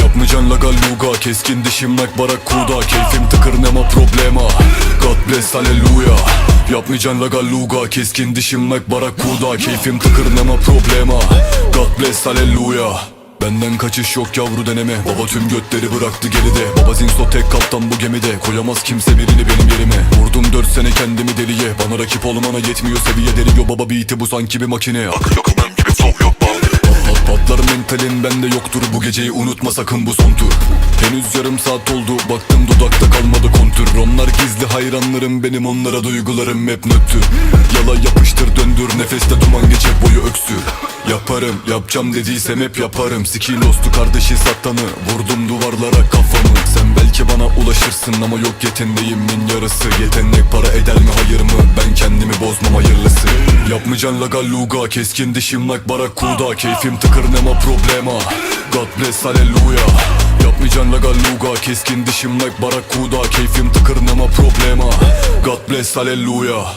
Yapmayacaksın la galuga Keskin dişim Mac Barracuda Keyfim tıkır nema problema. God bless hallelujah. Yapmayacaksın la galuga Keskin dişim Mac Barracuda Keyfim tıkır nema problema. God bless hallelujah Benden kaçış yok yavru deneme. Baba tüm götleri bıraktı geride. Baba Zinso tek kaptan bu gemide. Koyamaz kimse birini benim yerime. Vurdum dört sene kendimi deliye. Bana rakip olmana yetmiyor seviye deliyor Baba beat'i bu sanki bir makine. Akıyor kılım gibi flow yok patlar mentalin bende yoktur. Bu geceyi unutma sakın bu son tur. Henüz yarım saat oldu. Baktım dudakta kalmadı kontür Onlar gizli hayranlarım. Benim onlara duygularım hep nötr. Yala yapıştır döndür. Nefeste duman geçer boyu öksür Yaparım. Yapacağım dediysem hep yaparım. Skill dostu kardeşi satanı. Vurdum duvarlara kafamı. Sen belki bana ulaşırsın ama yok yeteneğimin yarısı. Yetenek para eder mi hayır mı? Ben kendimi bozmam hayırlısı. Yapmayacaksın la galuga Keskin dişim like barakuda Keyfim tıkır nema problema. God bless hallelujah. Yapmayacaksın la galuga Keskin dişim like barakuda Keyfim tıkır nema problema. God bless hallelujah